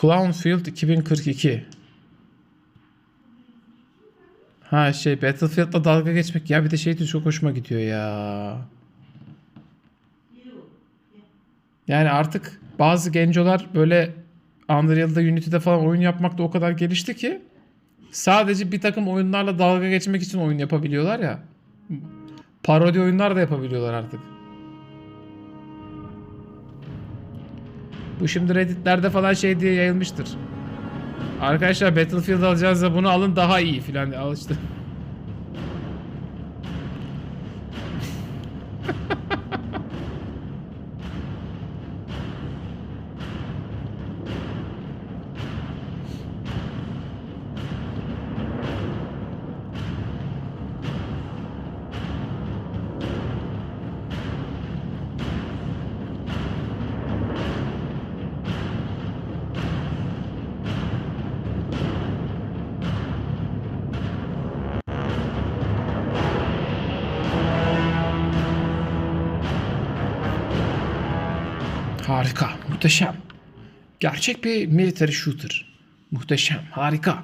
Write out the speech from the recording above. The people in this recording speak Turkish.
Clownfield 2042. Ha şey Battlefield'la dalga geçmek ya bir de şey çok hoşuma gidiyor ya. Yani artık bazı gencolar böyle Unreal'da Unity'de falan oyun yapmakta o kadar gelişti ki sadece bir takım oyunlarla dalga geçmek için oyun yapabiliyorlar ya. Parodi oyunlar da yapabiliyorlar artık. Bu şimdi Reddit'lerde falan şey diye yayılmıştır. Arkadaşlar Battlefield alacağınızda bunu alın daha iyi filan diye al Harika, muhteşem. Gerçek bir military shooter. Muhteşem, harika.